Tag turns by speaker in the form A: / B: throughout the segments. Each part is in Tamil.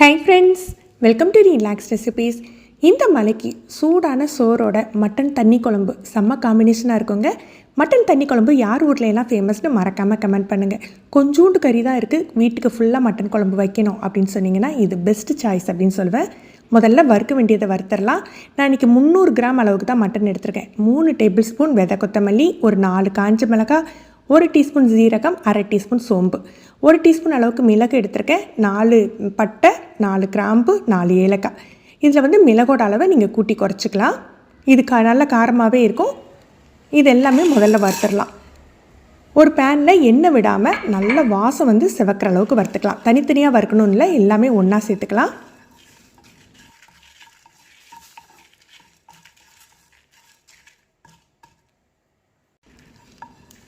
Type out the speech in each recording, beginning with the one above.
A: Hi friends welcome to relax recipes இந்த மலைக்கு சூடான சோறோட மட்டன் தண்ணி குழம்பு செம்ம காம்பினேஷனாக இருக்குங்க. மட்டன் தண்ணி குழம்பு யார் வீட்ல எல்லாம் ஃபேமஸ்னு மறக்காமல் கமெண்ட் பண்ணுங்கள் கொஞ்சோண்டு கறி தான் இருக்குது வீட்டுக்கு ஃபுல்லாக மட்டன் குழம்பு வைக்கணும் அப்படின்னு சொன்னீங்கன்னா இது பெஸ்ட் சாய்ஸ் அப்படின்னு சொல்லுவேன். முதல்ல வறுக்க வேண்டியதை வறுத்தரலாம். நான் இன்றைக்கி முந்நூறு கிராம் அளவுக்கு தான் மட்டன் எடுத்திருக்கேன். மூணு டேபிள் ஸ்பூன் விதை கொத்தமல்லி ஒரு நாலு காஞ்ச மிளகாய் ஒரு டீஸ்பூன் ஜீரகம் அரை டீஸ்பூன் சோம்பு. ஒரு டீஸ்பூன் அளவுக்கு மிளகு எடுத்திருக்கேன். நாலு பட்டை நாலு கிராம்பு நாலு ஏலக்காய். இதில் வந்து மிளகோட அளவை நீங்கள் கூட்டி குறைச்சிக்கலாம். இது க நல்ல காரமாகவே இருக்கும். இது எல்லாமே முதல்ல வறுத்துடலாம். ஒரு பேனில் எண்ணெய் விடாமல் நல்ல வாசம் வந்து சிவக்கிற அளவுக்கு வறுத்துக்கலாம். தனித்தனியாக வறுக்கணும் இல்லை எல்லாமே ஒன்றா சேர்த்துக்கலாம்.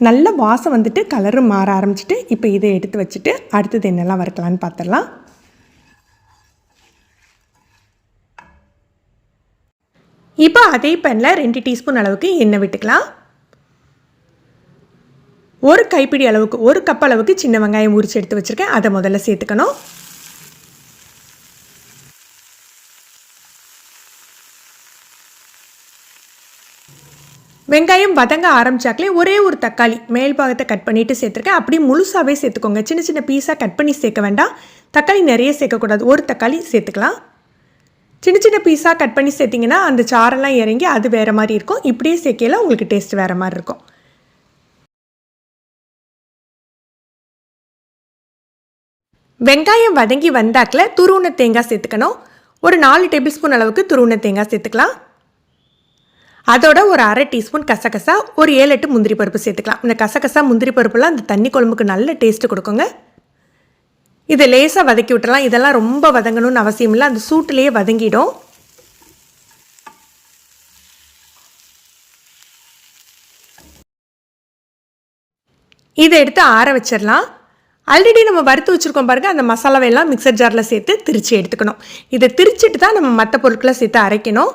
A: நல்ல வாசம் வந்துட்டு கலரும் மாற ஆரம்பிச்சிட்டு இப்போ இதை எடுத்து வச்சுட்டு அடுத்தது என்னெல்லாம் வறுக்கலான்னு பார்த்துடலாம் இப்போ அதே பேனில் ரெண்டு டீஸ்பூன் அளவுக்கு எண்ணெய் விட்டுக்கலாம். ஒரு கைப்பிடி அளவுக்கு ஒரு கப் அளவுக்கு சின்ன வெங்காயம் உரிச்சு எடுத்து வச்சுருக்கேன். அதை முதல்ல சேர்த்துக்கணும். வெங்காயம் வதங்க ஆரம்பிச்சாக்களே ஒரே ஒரு தக்காளி மேல் பாகத்தை கட் பண்ணிவிட்டு சேர்த்துருக்கேன். அப்படியே முழுசாகவே சேர்த்துக்கோங்க. சின்ன சின்ன பீஸாக கட் பண்ணி சேர்க்க வேண்டாம். தக்காளி நிறைய சேர்க்கக்கூடாது. ஒரு தக்காளி சேர்த்துக்கலாம். சின்ன சின்ன பீஸாக கட் பண்ணி சேர்த்திங்கன்னா அந்த சாரெல்லாம் இறங்கி அது வேறு மாதிரி இருக்கும். இப்படியே சேர்க்கையில் உங்களுக்கு டேஸ்ட் வேறு மாதிரி இருக்கும். வெங்காயம் வதங்கி வந்தாக்கில் துருவன தேங்காய் சேர்த்துக்கணும். ஒரு நாலு டேபிள் ஸ்பூன் அளவுக்கு துருவன தேங்காய் சேர்த்துக்கலாம். அதோட ஒரு அரை டீஸ்பூன் கசகசா ஒரு ஏழு எட்டு முந்திரி பருப்பு சேர்த்துக்கலாம். இந்த கசகசா முந்திரி பருப்புலாம் அந்த தண்ணி குழம்புக்கு நல்ல டேஸ்ட்டு கொடுக்குங்க. இதை லேசாக வதக்கி விட்டுறலாம். இதெல்லாம் ரொம்ப வதங்கணும்னு அவசியம் இல்லை. அந்த சூட்டிலேயே வதங்கிடும். இதை எடுத்து ஆற வச்சிடலாம் ஆல்ரெடி நம்ம வறுத்து வச்சுருக்கோம் பாருங்கள் அந்த மசாலாவெல்லாம் மிக்சர் ஜாரில் சேர்த்து திரித்து எடுத்துக்கணும். இதை திரிச்சிட்டு தான் நம்ம மற்ற பொருட்களை சேர்த்து அரைக்கணும்.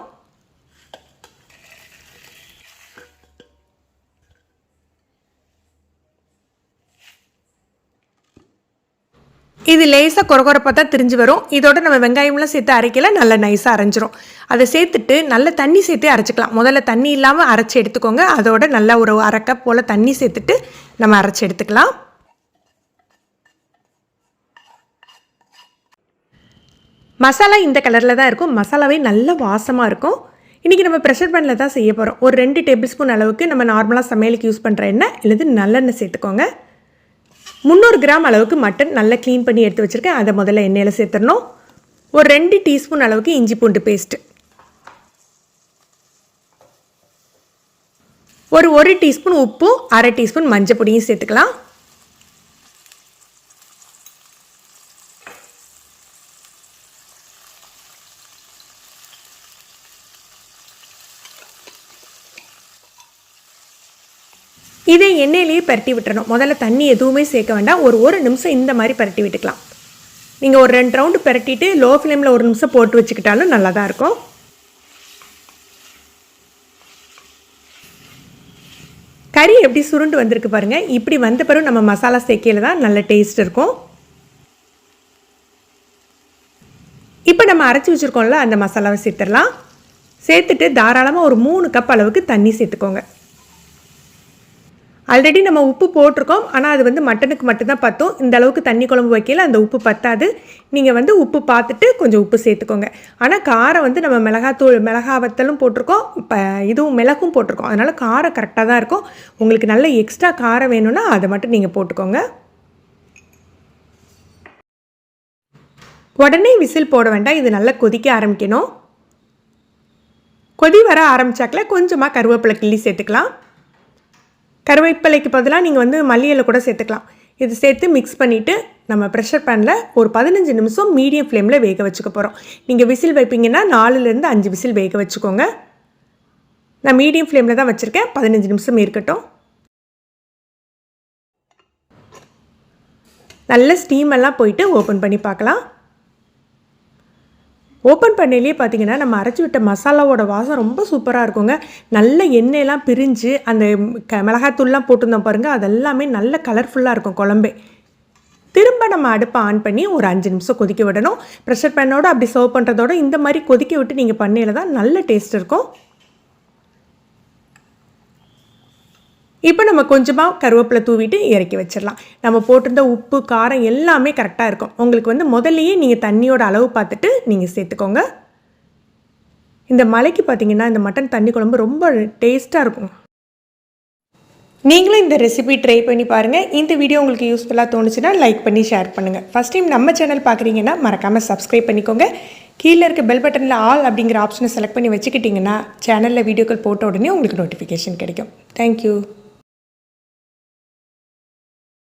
A: இது லேசாக கொரகொரப்பாக தான் திரிஞ்சு வரும். இதோட நம்ம வெங்காயம்லாம் சேர்த்து அரைக்கல நல்லா நைஸாக அரைஞ்சிரும். அதை சேர்த்துட்டு நல்ல தண்ணி சேர்த்தே அரைச்சிக்கலாம். முதல்ல தண்ணி இல்லாமல் அரைச்சி எடுத்துக்கோங்க. அதோட நல்லா ஒரு அரைக்க போல் தண்ணி சேர்த்துட்டு நம்ம அரைச்சி எடுத்துக்கலாம். மசாலா இந்த கலரில் தான் இருக்கும். மசாலாவே நல்ல வாசமாக இருக்கும். இன்றைக்கி நம்ம ப்ரெஷர் பேனில் தான் செய்ய போகிறோம் ஒரு ரெண்டு டேபிள் ஸ்பூன் அளவுக்கு நம்ம நார்மலாக சமையலுக்கு யூஸ் பண்ணுற எண்ணெய் இல்லது நல்லெண்ணெய் சேர்த்துக்கோங்க. முந்நூறு கிராம் அளவுக்கு மட்டன் நல்லா க்ளீன் பண்ணி எடுத்து வச்சுருக்கேன். அதை முதல்ல எண்ணெயில் சேர்த்துடணும். ஒரு ரெண்டு டீஸ்பூன் அளவுக்கு இஞ்சி பூண்டு பேஸ்ட்டு ஒரு ஒரு டீஸ்பூன் உப்பும் அரை டீஸ்பூன் மஞ்சள் பொடியும் சேர்த்துக்கலாம். இதை எண்ணெயிலேயே பரட்டி விட்டுறணும். முதல்ல தண்ணி எதுவுமே சேர்க்க வேண்டாம். ஒரு ஒரு நிமிஷம் இந்த மாதிரி பரட்டி விட்டுக்கலாம். நீங்கள் ஒரு ரெண்டு ரவுண்டு பரட்டிட்டு லோ ஃப்ளேமில் ஒரு நிமிஷம் போட்டு வச்சுக்கிட்டாலும் நல்லா தான் இருக்கும். கறி எப்படி சுருண்டு வந்திருக்கு பாருங்கள் இப்படி வந்த பிறகு நம்ம மசாலா சேர்க்கையில் தான் நல்ல டேஸ்ட் இருக்கும். இப்போ நம்ம அரைச்சி வச்சுருக்கோம்ல அந்த மசாலாவை சேர்த்துடலாம். சேர்த்துட்டு தாராளமாக ஒரு மூணு கப் அளவுக்கு தண்ணி சேர்த்துக்கோங்க. ஆல்ரெடி நம்ம உப்பு போட்டிருக்கோம். ஆனால் அது வந்து மட்டனுக்கு மட்டும்தான் பற்றும் இந்த அளவுக்கு தண்ணி குழம்பு வைக்கல அந்த உப்பு பத்தாது. நீங்கள் வந்து உப்பு பார்த்துட்டு கொஞ்சம் உப்பு சேர்த்துக்கோங்க. ஆனால் காரம் வந்து நம்ம மிளகாத்தூள் மிளகா வத்தலும் போட்டிருக்கோம். இப்போ இதுவும் மிளகும் போட்டிருக்கோம். அதனால் காரம் கரெக்டாக தான் இருக்கும். உங்களுக்கு நல்ல எக்ஸ்ட்ரா காரம் வேணும்னா அதை மட்டும் நீங்கள் போட்டுக்கோங்க. உடனே விசில் போட வேண்டாம். இது நல்லா கொதிக்க ஆரம்பிக்கணும். கொதி வர ஆரம்பித்தாக்கில் கொஞ்சமாக கருவேப்பிலை கிள்ளி சேர்த்துக்கலாம். கருவேப்பிலைக்கு பதிலாக நீங்கள் வந்து மல்லியில் கூட சேர்த்துக்கலாம். இது சேர்த்து மிக்ஸ் பண்ணிவிட்டு நம்ம ப்ரெஷர் பேனில் ஒரு பதினஞ்சு நிமிஷம் மீடியம் ஃப்ளேமில் வேக வச்சுக்க போகிறோம் நீங்கள் விசில் வைப்பீங்கன்னா நாலுலேருந்து அஞ்சு விசில் வேக வச்சுக்கோங்க. நான் மீடியம் ஃப்ளேமில் தான் வச்சுருக்கேன். பதினஞ்சு நிமிஷம் இருக்கட்டும். நல்ல ஸ்டீம் எல்லாம் போயிட்டு ஓப்பன் பண்ணி பார்க்கலாம். ஓப்பன் பண்ணையிலே பார்த்தீங்கன்னா நம்ம அரைச்சி விட்ட மசாலாவோட வாசம் ரொம்ப சூப்பராக இருக்குங்க. நல்ல எண்ணெயெல்லாம் பிரிஞ்சு அந்த க மிளகாத்தூள்லாம் போட்டிருந்தோம் பாருங்கள் அதெல்லாமே நல்ல கலர்ஃபுல்லாக இருக்கும் குழம்பே. திரும்ப நம்ம அடுப்பை ஆன் பண்ணி ஒரு அஞ்சு நிமிஷம் கொதிக்க விடணும். ப்ரெஷர் பேனோட அப்படி சர்வ் பண்ணுறதோட இந்த மாதிரி கொதிக்க விட்டு நீங்கள் பண்ணையில் தான் நல்ல டேஸ்ட் இருக்கும். இப்போ நம்ம கொஞ்சமாக கருவேப்பிலை தூவிட்டு இறக்கி வச்சிடலாம். நம்ம போட்டிருந்த உப்பு காரம் எல்லாமே கரெக்டாக இருக்கும். உங்களுக்கு வந்து முதல்லையே நீங்கள் தண்ணியோட அளவு பார்த்துட்டு நீங்கள் சேர்த்துக்கோங்க. இந்த மலைக்கு பார்த்தீங்கன்னா இந்த மட்டன் தண்ணி குழம்பு ரொம்ப டேஸ்ட்டாக இருக்கும். நீங்களும் இந்த ரெசிபி ட்ரை பண்ணி பாருங்கள் இந்த வீடியோ உங்களுக்கு யூஸ்ஃபுல்லாக தோணுச்சுன்னா லைக் பண்ணி ஷேர் பண்ணுங்கள் ஃபஸ்ட் டைம் நம்ம சேனல் பார்க்குறீங்கன்னா மறக்காமல் சப்ஸ்கிரைப் பண்ணிக்கோங்க. கீழே இருக்க பெல் பட்டனில் ஆல் அப்படிங்கிற ஆப்ஷனை செலக்ட் பண்ணி வச்சுக்கிட்டிங்கன்னா சேனலில் வீடியோக்கள் போட்ட உடனே உங்களுக்கு நோட்டிஃபிகேஷன் கிடைக்கும். தேங்க்யூ